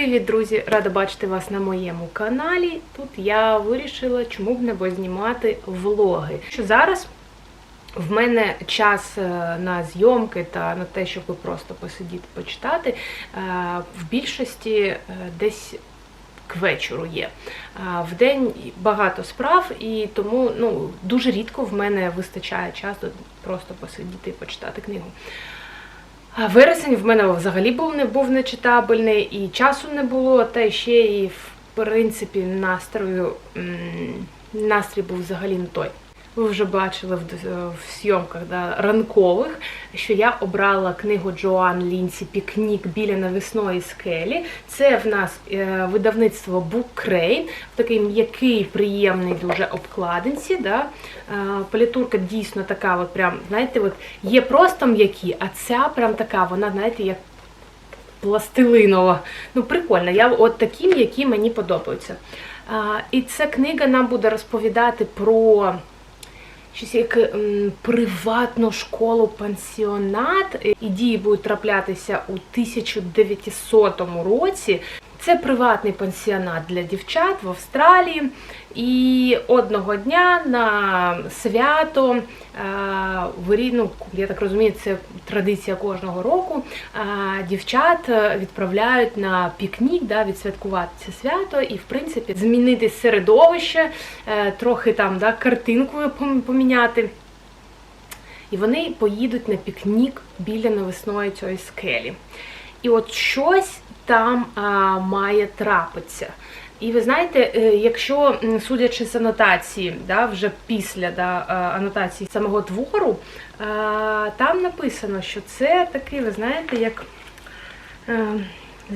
Привіт, друзі! Рада бачити вас на моєму каналі. Тут я вирішила, чому б не познімати влоги. Що зараз в мене час е, на зйомки та на те, щоб просто посидіти, почитати, е, в більшості е, десь к вечору є. В день багато справ, і тому ну, дуже рідко в мене вистачає часу просто посидіти і почитати книгу. Вересень в мене взагалі був не був нечитабельний, і часу не було, та ще і в принципі настрою настрій був взагалі не той. Ви вже бачили в, зйомках да, ранкових, що я обрала книгу Джоан Лінсі Пікнік біля навісної скелі. Це в нас е, видавництво Crane, в такій м'який, приємний дуже обкладинці. Да. Е, Політурка дійсно така, от прям, знаєте, от є просто м'які, а ця прям така, вона, знаєте, як пластилинова. Ну, прикольно. Я от такі м'які мені подобаються. І ця книга нам буде розповідати про щось як м, приватну школу пансіонат. І дії будуть траплятися у 1900 році. Це приватний пансіонат для дівчат в Австралії. І одного дня на свято е, ну, я так розумію, це традиція кожного року. е, Дівчат е, відправляють на пікнік, да, відсвяткувати це свято і, в принципі, змінити середовище, трохи там да, картинку поміняти. І вони поїдуть на пікнік біля навесної цієї скелі. І от щось там а, має трапитися. І ви знаєте, е, якщо судячи з анотації, да, вже після да, анотації самого твору, а, там написано, що це такий, ви знаєте, як. е,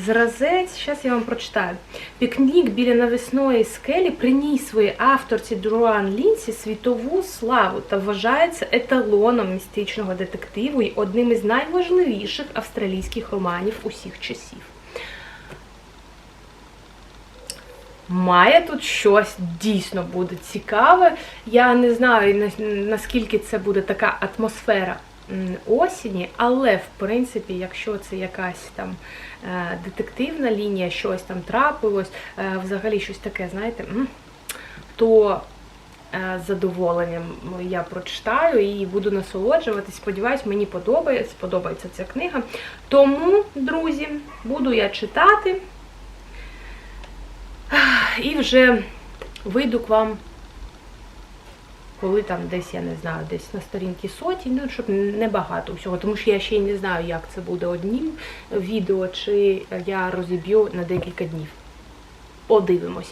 Зразець, зараз я вам прочитаю. Пікнік біля навісної скелі приніс своїй авторці Джоан Лінсі світову славу та вважається еталоном містичного детективу і одним із найважливіших австралійських романів усіх часів. Має тут щось дійсно буде цікаве. Я не знаю наскільки це буде така атмосфера осені, але в принципі, якщо це якась там е, детективна лінія, щось там трапилось, е, взагалі щось таке, знаєте, то е, з задоволенням я прочитаю і буду насолоджуватись. Сподіваюсь, мені подобається, сподобається ця книга. Тому, друзі, буду я читати і вже вийду к вам, коли там десь, я не знаю, десь на сторінці соті, ну, щоб небагато всього, тому що я ще й не знаю, як це буде однім відео, чи я розіб'ю на декілька днів. Подивимось.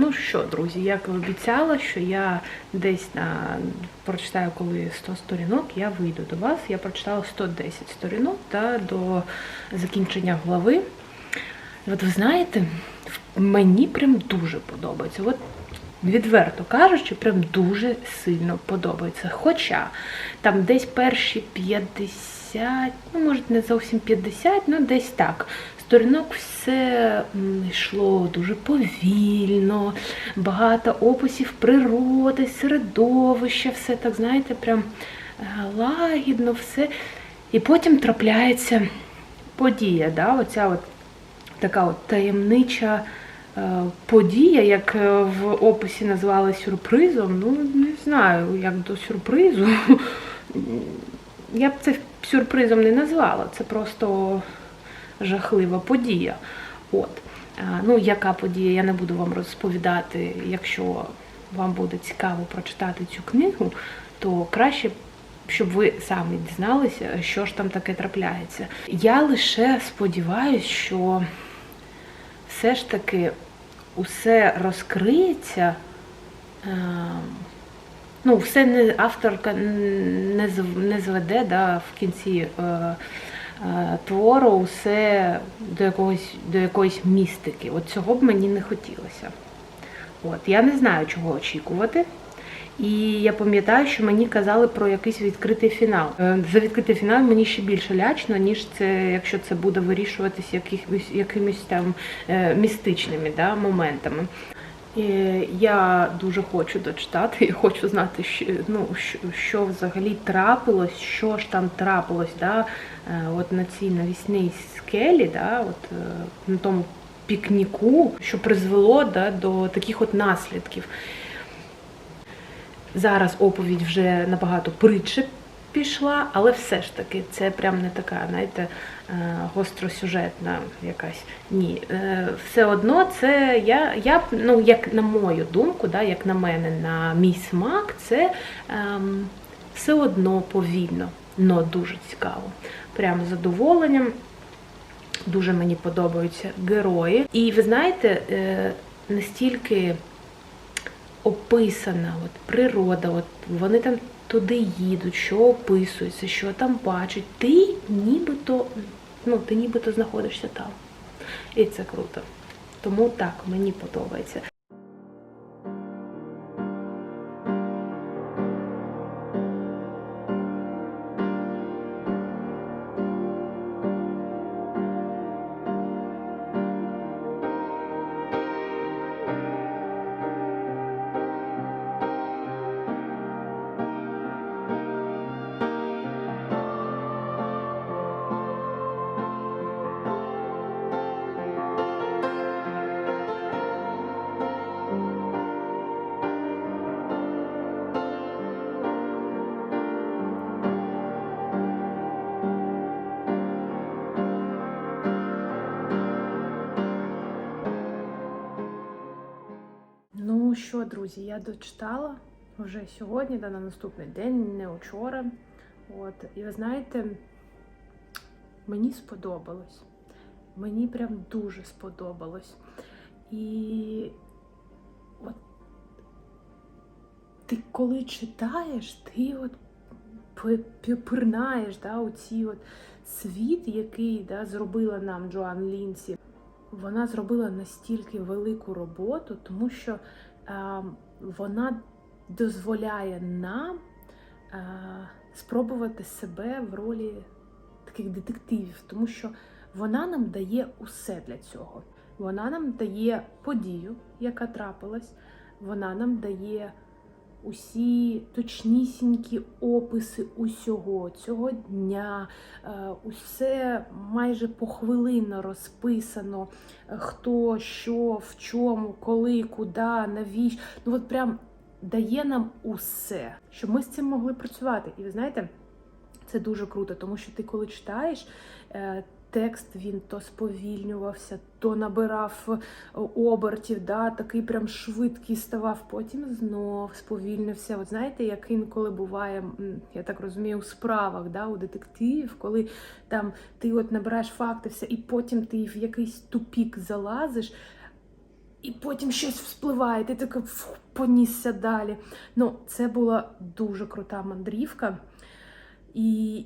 Ну що, друзі, як і обіцяла, що я десь на прочитаю, коли 100 сторінок, я вийду до вас. Я прочитала 110 сторінок та до закінчення глави. От ви знаєте, мені прям дуже подобається. От відверто кажучи, прям дуже сильно подобається. Хоча там десь перші 50, ну, може, не зовсім 50, ну десь так. Сторінок все йшло дуже повільно, багато описів природи, середовища, все так, знаєте, прям е, лагідно, все. І потім трапляється подія, да, оця от така от таємнича е, подія, як е, в описі назвали сюрпризом. Ну, не знаю, як до сюрпризу. Я б це сюрпризом не назвала, це просто жахлива подія. От. Е, Ну, яка подія, я не буду вам розповідати. Якщо вам буде цікаво прочитати цю книгу, то краще, щоб ви самі дізналися, що ж там таке трапляється. Я лише сподіваюся, що все ж таки усе розкриється. е, Ну, все не авторка не, зведе да, в кінці е, твору усе до якогось до якоїсь містики. От цього б мені не хотілося. От, я не знаю, чого очікувати. І я пам'ятаю, що мені казали про якийсь відкритий фінал. Е, За відкритий фінал мені ще більше лячно, ніж це, якщо це буде вирішуватись якихось, якимись там е, містичними да, моментами. Я дуже хочу дочитати і хочу знати, що, ну, що, що взагалі трапилось, що ж там трапилось, да, е, от на цій навісній скелі, да, от, е, на тому пікніку, що призвело да, до таких от наслідків. Зараз оповідь вже набагато притче пішла, але все ж таки це прям не така, знаєте, е, гостросюжетна якась. Ні. Е, Все одно це я, я ну, як на мою думку, да, як на мене, на мій смак, це ем, все одно повільно, але дуже цікаво. Прям з задоволенням. Дуже мені подобаються герої. І ви знаєте, е, настільки описана от природа, от вони там туди їдуть, що описується, що там бачать. Ти нібито, ну, ти нібито знаходишся там. І це круто. Тому так, мені подобається. Що, друзі, я дочитала вже сьогодні, да, на наступний день, не вчора. От, і ви знаєте, мені сподобалось. Мені прям дуже сподобалось. І от ти коли читаєш, ти от пи- да, у цей от світ, який да, зробила нам Джоан Лінсі. Вона зробила настільки велику роботу, тому що вона дозволяє нам е, спробувати себе в ролі таких детективів, тому що вона нам дає усе для цього. Вона нам дає подію, яка трапилась, вона нам дає усі точнісінькі описи усього цього дня, е, усе майже похвилинно розписано, е, хто, що, в чому, коли, куди, навіщо. Ну от прям дає нам усе, щоб ми з цим могли працювати. І ви знаєте, це дуже круто, тому що ти коли читаєш. Текст він то сповільнювався, то набирав е, обертів, да, такий прям швидкий ставав, потім знов сповільнився. От знаєте, як інколи буває, я так розумію, у справах, да, у детективів, коли там ти от набираєш факти, все, і потім ти в якийсь тупік залазиш, і потім щось вспливає, ти таке понісся далі. Ну, це була дуже крута мандрівка. І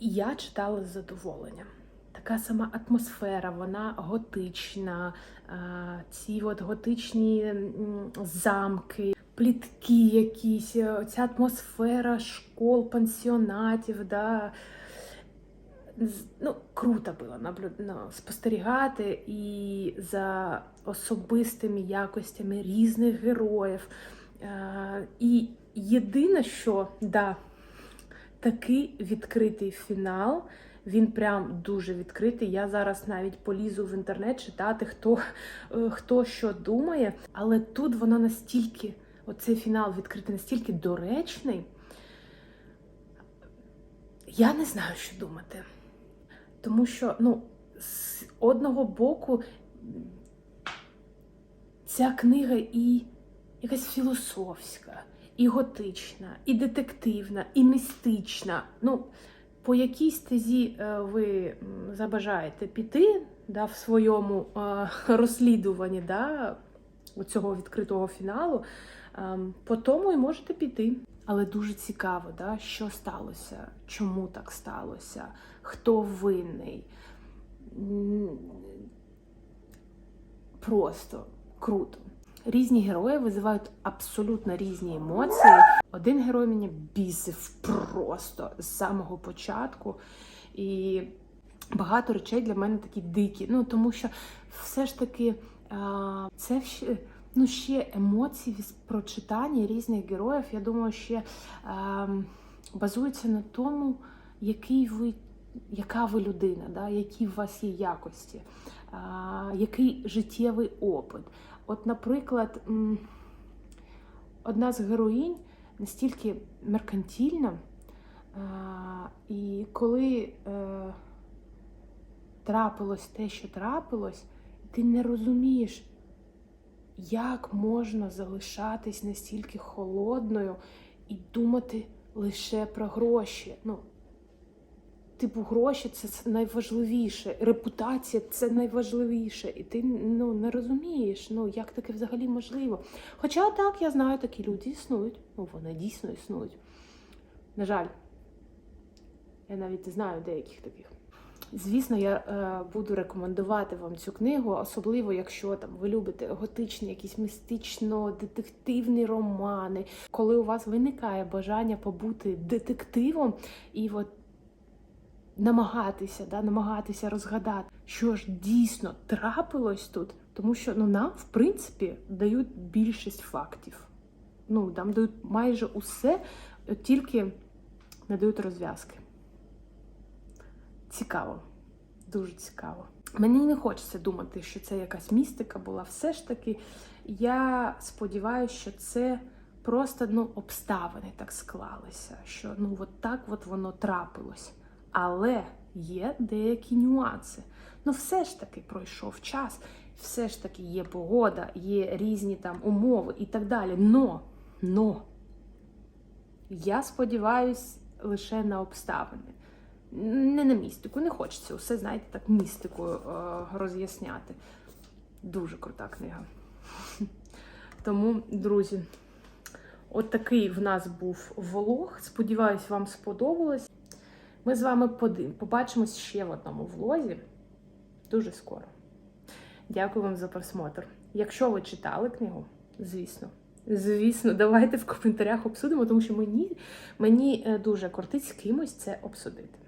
і я читала з задоволенням. Така сама атмосфера, вона готична, ці от готичні замки, плітки якісь, е, ця атмосфера школ, пансіонатів. Да. Ну, круто було наблю... ну, спостерігати і за особистими якостями різних героїв. Е, І єдине, що да, такий відкритий фінал Він прям дуже відкритий. Я зараз навіть полізу в інтернет читати, хто, е, хто що думає. Але тут вона настільки, оцей фінал відкритий, настільки доречний. Я не знаю, що думати. Тому що, ну, з одного боку, ця книга і якась філософська, і готична, і детективна, і містична. Ну, по якій стезі е, ви забажаєте піти да, в своєму е, розслідуванні да, цього відкритого фіналу, е, по тому і можете піти. Але дуже цікаво, да, що сталося, чому так сталося, хто винний. Просто круто. Різні герої визивають абсолютно різні емоції. Один герой мене бісив просто з самого початку. І багато речей для мене такі дикі. Ну тому що все ж таки це ну, ще емоції від прочитання різних героїв. Я думаю, ще базуються на тому, який ви. Яка ви людина, да? які у вас є якості, а, який життєвий опит. От, наприклад, одна з героїнь настільки меркантільна, і коли е, трапилось те, що трапилось, ти не розумієш, як можна залишатись настільки холодною і думати лише про гроші. Ну, Типу, гроші це найважливіше, репутація це найважливіше. І ти ну, не розумієш, ну як таке взагалі можливо. Хоча так, я знаю, такі люди існують. Ну, вони дійсно існують. На жаль, я навіть знаю деяких таких. Звісно, я е, буду рекомендувати вам цю книгу, особливо якщо там ви любите готичні, якісь містично-детективні романи, коли у вас виникає бажання побути детективом і от намагатися, да, намагатися розгадати, що ж дійсно трапилось тут, тому що ну, нам, в принципі, дають більшість фактів. Ну, там дають майже усе, тільки не дають розв'язки. Цікаво, дуже цікаво. Мені не хочеться думати, що це якась містика була. Все ж таки, я сподіваюся, що це просто ну, обставини так склалися, що ну, от так от воно трапилось. Але є деякі нюанси. Ну, все ж таки пройшов час, все ж таки є погода, є різні там умови і так далі. Но, но я сподіваюся лише на обставини. Не на містику, не хочеться усе, знаєте, так містикою е, роз'ясняти. Дуже крута книга. Тому, друзі, от такий в нас був влог. Сподіваюсь, вам сподобалось. Ми з вами побачимось ще в одному влозі дуже скоро. Дякую вам за просмотр. Якщо ви читали книгу, звісно, звісно, давайте в коментарях обсудимо, тому що мені, мені е, дуже кортить з кимось це обсудити.